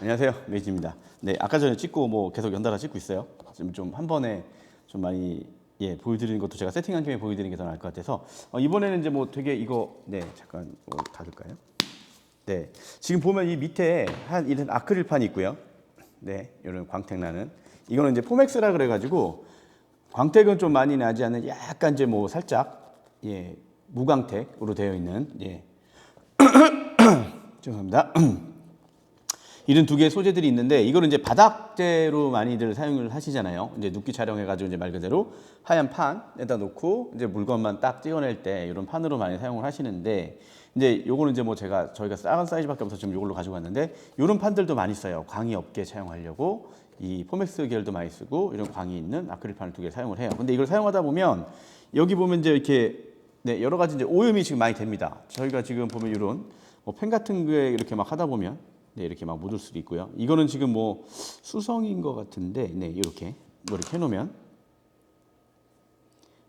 안녕하세요. 메이지입니다. 네, 아까 전에 찍고 뭐 계속 연달아 찍고 있어요. 지금 좀 한 번에 좀 많이 예 보여드리는 것도 제가 세팅한 김에 보여드리는 게 더 나을 것 같아서 어, 이번에는 이제 뭐 되게 이거 네 잠깐 뭐 닫을까요? 네, 지금 보면 이 밑에 한 이런 아크릴판이 있고요. 네, 이런 광택 나는 이거는 이제 포맥스라 그래가지고 광택은 좀 많이 나지 않는 약간 이제 뭐 살짝 예 무광택으로 되어 있는 예 죄송합니다. 이런 두 개의 소재들이 있는데 이거는 이제 바닥재로 많이들 사용을 하시잖아요. 이제 눕기 촬영해가지고 이제 말 그대로 하얀 판에다 놓고 이제 물건만 딱 찍어낼 때 이런 판으로 많이 사용을 하시는데 이제 요거는 이제 뭐 제가 저희가 작은 사이즈밖에 없어서 지금 요걸로 가지고 왔는데 이런 판들도 많이 써요. 광이 없게 사용하려고 이 포맥스 계열도 많이 쓰고 이런 광이 있는 아크릴판을 두 개 사용을 해요. 근데 이걸 사용하다 보면 여기 보면 이제 이렇게 네, 여러 가지 이제 오염이 지금 많이 됩니다. 저희가 지금 보면 이런 뭐 펜 같은 거에 이렇게 막 하다 보면 네, 이렇게 막 묻을 수도 있고요. 이거는 지금 뭐 수성인 것 같은데, 네, 이렇게 뭐 이렇게 해놓으면,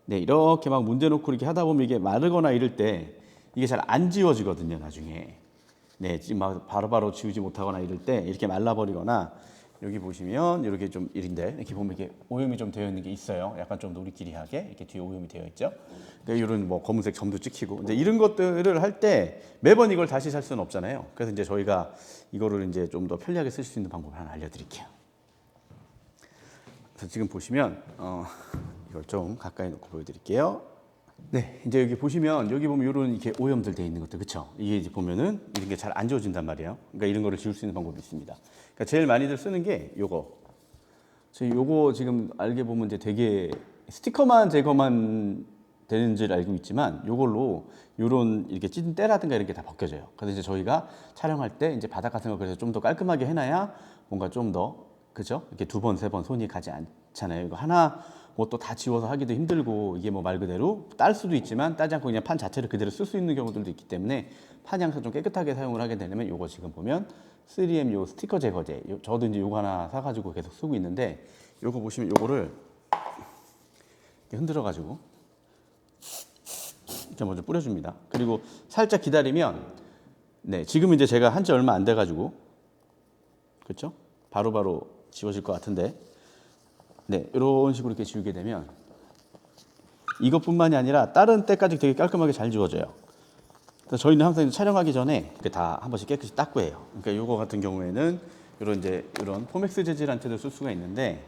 네, 이렇게 막 문대놓고 이렇게 하다 보면 이게 마르거나 이럴 때 이게 잘 안 지워지거든요, 나중에. 네, 지금 막 바로바로 지우지 못하거나 이럴 때 이렇게 말라버리거나 여기 보시면 이렇게 좀 일인데 이렇게 보면 이게 오염이 좀 되어 있는 게 있어요. 약간 좀 노리끼리하게 이렇게 뒤에 오염이 되어 있죠. 근데 이런 뭐 검은색 점도 찍히고 근데 이런 것들을 할 때 매번 이걸 다시 살 수는 없잖아요. 그래서 이제 저희가 이거를 이제 좀 더 편리하게 쓸 수 있는 방법을 하나 알려드릴게요. 그래서 지금 보시면 어, 이걸 좀 가까이 놓고 보여드릴게요. 네, 이제 여기 보시면 여기 보면 이런 이렇게 오염들 돼 있는 것들 그렇죠? 이게 이제 보면은 이런 게 잘 안 지워진단 말이에요. 그러니까 이런 거를 지울 수 있는 방법이 있습니다. 그러니까 제일 많이들 쓰는 게 요거. 저희 요거 지금 알게 보면 이제 되게 스티커만 제거만 되는 줄 알고 있지만 요걸로 요런 이렇게 찐 때라든가 이런 게 다 벗겨져요. 그래서 이제 저희가 촬영할 때 이제 바닥 같은 거 그래서 좀 더 깔끔하게 해놔야 뭔가 좀 더 그죠? 이렇게 두 번, 세 번 손이 가지 않잖아요. 이거 하나 뭐 또 다 지워서 하기도 힘들고 이게 뭐 말 그대로 딸 수도 있지만 따지 않고 그냥 판 자체를 그대로 쓸 수 있는 경우들도 있기 때문에 판 양서 좀 깨끗하게 사용을 하게 되려면 요거 지금 보면 3M 요 스티커 제거제 요- 저도 이제 요거 하나 사가지고 계속 쓰고 있는데 요거 보시면 요거를 흔들어 가지고 이렇게 먼저 뿌려줍니다. 그리고 살짝 기다리면 네 지금 이제 제가 한 지 얼마 안 돼 가지고 그렇죠? 바로바로 지워질 것 같은데 네 이런 식으로 이렇게 지우게 되면 이것뿐만이 아니라 다른 때까지 되게 깔끔하게 잘 지워져요. 저희는 항상 촬영하기 전에 다 한 번씩 깨끗이 닦고 해요. 그러니까 이거 같은 경우에는 이런 이제 이런 포맥스 재질한테도 쓸 수가 있는데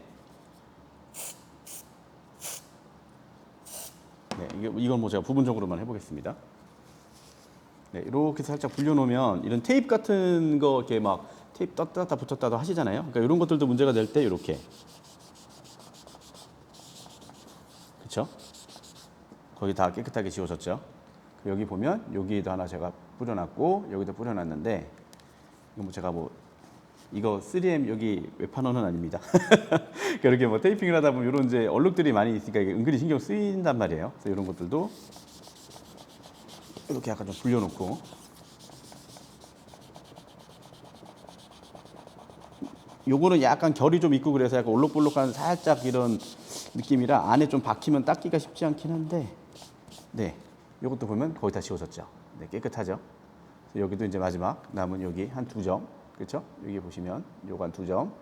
네, 이건 뭐 제가 부분적으로만 해보겠습니다. 네, 이렇게 살짝 불려놓으면 이런 테이프 같은 거 이렇게 막 테이프 떴다 붙였다도 하시잖아요. 그러니까 이런 것들도 문제가 될 때 이렇게 그렇죠? 거기 다 깨끗하게 지워졌죠. 그리고 여기 보면 여기도 하나 제가 뿌려놨고 여기도 뿌려놨는데 이거 뭐 제가 뭐 이거 3M 여기 웹판원은 아닙니다. 그렇게 뭐 테이핑을 하다 보면 이런 이제 얼룩들이 많이 있으니까 은근히 신경 쓰인단 말이에요. 그래서 이런 것들도 이렇게 약간 좀 불려놓고 요거는 약간 결이 좀 있고 그래서 약간 올록볼록한 살짝 이런 느낌이라 안에 좀 박히면 닦기가 쉽지 않긴 한데 네. 요것도 보면 거의 다 지워졌죠. 네 깨끗하죠? 여기도 이제 마지막 남은 여기 한 두 점. 그렇죠 여기 보시면 요거 한 두점.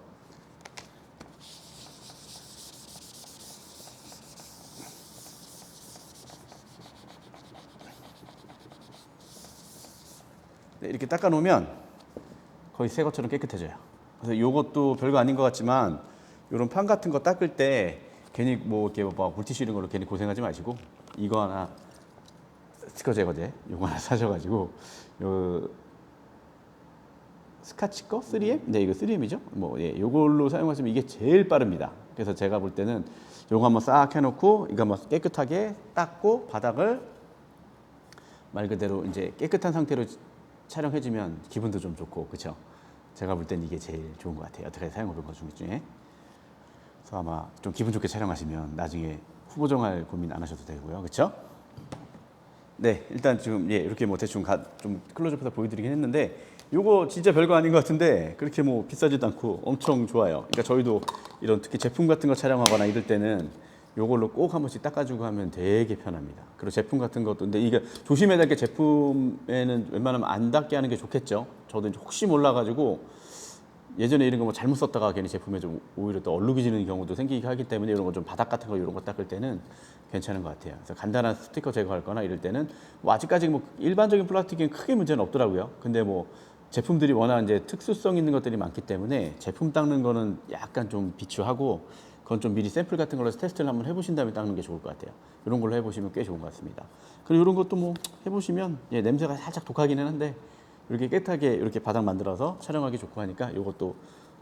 네, 이렇게 닦아 놓으면 거의 새 것처럼 깨끗해져요. 그래서 이것도 별거 아닌 것 같지만 이런 판 같은 거 닦을 때 괜히 뭐 이렇게 뭐 물티슈 이런 걸로 괜히 고생하지 마시고 이거 하나 스티커 제거제 이거 하나 사셔가지고 요 스카치 거 3M? 네 이거 3M이죠. 뭐 예, 요걸로 사용하시면 이게 제일 빠릅니다. 그래서 제가 볼 때는 요거 한번 싹 해놓고 이거 한번 깨끗하게 닦고 바닥을 말 그대로 이제 깨끗한 상태로 촬영해주면 기분도 좀 좋고 그렇죠. 제가 볼 땐 이게 제일 좋은 것 같아요. 어떻게 사용해본 것 중에. 그래서 아마 좀 기분 좋게 촬영하시면 나중에 후보 정할 고민 안 하셔도 되고요. 그렇죠? 네, 일단 지금 예 이렇게 뭐 대충 가, 좀 클로즈업해서 보여드리긴 했는데 요거 진짜 별거 아닌 것 같은데 그렇게 뭐 비싸지도 않고 엄청 좋아요. 그러니까 저희도 이런 특히 제품 같은 거 촬영하거나 이럴 때는 요걸로 꼭 한 번씩 닦아주고 하면 되게 편합니다. 그리고 제품 같은 것도 근데 이게 조심해야 될 게 제품에는 웬만하면 안 닦게 하는 게 좋겠죠. 저도 이제 혹시 몰라가지고 예전에 이런 거 뭐 잘못 썼다가 괜히 제품에 좀 오히려 또 얼룩이지는 경우도 생기기 하기 때문에 이런 거 좀 바닥 같은 거 이런 거 닦을 때는 괜찮은 것 같아요. 그래서 간단한 스티커 제거할 거나 이럴 때는 뭐 아직까지 뭐 일반적인 플라스틱엔 크게 문제는 없더라고요. 근데 뭐 제품들이 워낙 이제 특수성 있는 것들이 많기 때문에 제품 닦는 거는 약간 좀 비추하고 그건 좀 미리 샘플 같은 걸로 테스트를 한번 해보신 다음에 닦는 게 좋을 것 같아요. 이런 걸로 해보시면 꽤 좋은 것 같습니다. 그리고 이런 것도 뭐 해보시면 예, 냄새가 살짝 독하기는 한데 이렇게 깨끗하게 이렇게 바닥 만들어서 촬영하기 좋고 하니까 이것도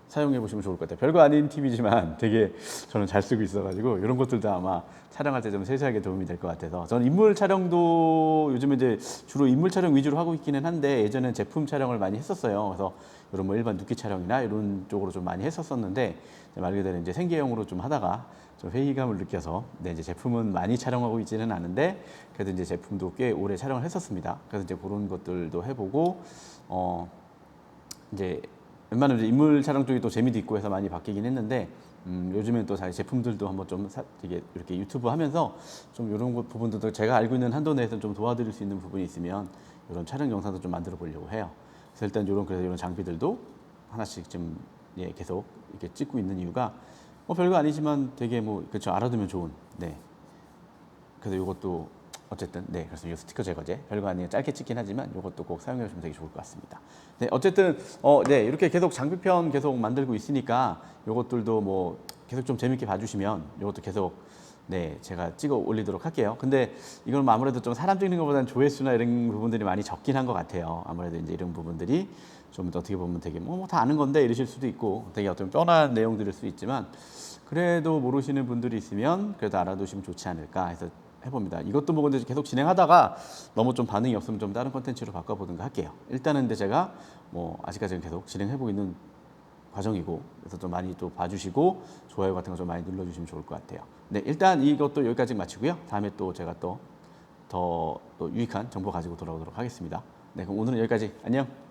사용해 보시면 좋을 것 같아요. 별거 아닌 팁이지만 되게 저는 잘 쓰고 있어가지고 이런 것들도 아마 촬영할 때 좀 세세하게 도움이 될 것 같아서 저는 인물 촬영도 요즘에 이제 주로 인물 촬영 위주로 하고 있기는 한데 예전엔 제품 촬영을 많이 했었어요. 그래서 이런 뭐 일반 누기 촬영이나 이런 쪽으로 좀 많이 했었었는데 말 그대로 이제 생계형으로 좀 하다가 좀 회의감을 느껴서 네, 이제 제품은 많이 촬영하고 있지는 않은데 그래도 이제 제품도 꽤 오래 촬영을 했었습니다. 그래서 이제 그런 것들도 해보고 어 이제 웬만하면 인물 촬영 쪽이 또 재미도 있고 해서 많이 바뀌긴 했는데 음, 요즘엔 또 자기 제품들도 한번 좀 사, 되게 이렇게 유튜브 하면서 좀 이런 거- 부분들도 제가 알고 있는 한도 내에서 좀 도와드릴 수 있는 부분이 있으면 이런 촬영 영상도 좀 만들어 보려고 해요. 그래서 일단 이런 그래서 이런 장비들도 하나씩 좀 예, 계속 이렇게 찍고 있는 이유가 뭐 별거 아니지만 되게 뭐 그렇죠 알아두면 좋은 네. 그래서 이것도 어쨌든 네 그래서 이 스티커 제거제 별거 아니에요 짧게 찍긴 하지만 이것도 꼭 사용해 보시면 되게 좋을 것 같습니다. 네 어쨌든 어 네 이렇게 계속 장비편 계속 만들고 있으니까 이것들도 뭐 계속 좀 재밌게 봐주시면 이것도 계속 네 제가 찍어 올리도록 할게요. 근데 이건 뭐 아무래도 좀 사람 찍는 것보다는 조회수나 이런 부분들이 많이 적긴 한 것 같아요. 아무래도 이제 이런 부분들이 좀 어떻게 보면 되게 뭐다 아는 건데 이러실 수도 있고 되게 어떤 뻔한 내용들일 수 있지만 그래도 모르시는 분들이 있으면 그래도 알아두시면 좋지 않을까 해서 해봅니다. 이것도 뭐 근데 계속 진행하다가 너무 좀 반응이 없으면 좀 다른 컨텐츠로 바꿔보든가 할게요. 일단은 근데 제가 뭐 아직까지는 계속 진행해보고 있는 과정이고 그래서 좀 많이 또 봐주시고 좋아요 같은 거 좀 많이 눌러주시면 좋을 것 같아요. 네, 일단 이것도 여기까지 마치고요. 다음에 또 제가 또 더또 유익한 정보 가지고 돌아오도록 하겠습니다. 네, 그럼 오늘은 여기까지 안녕.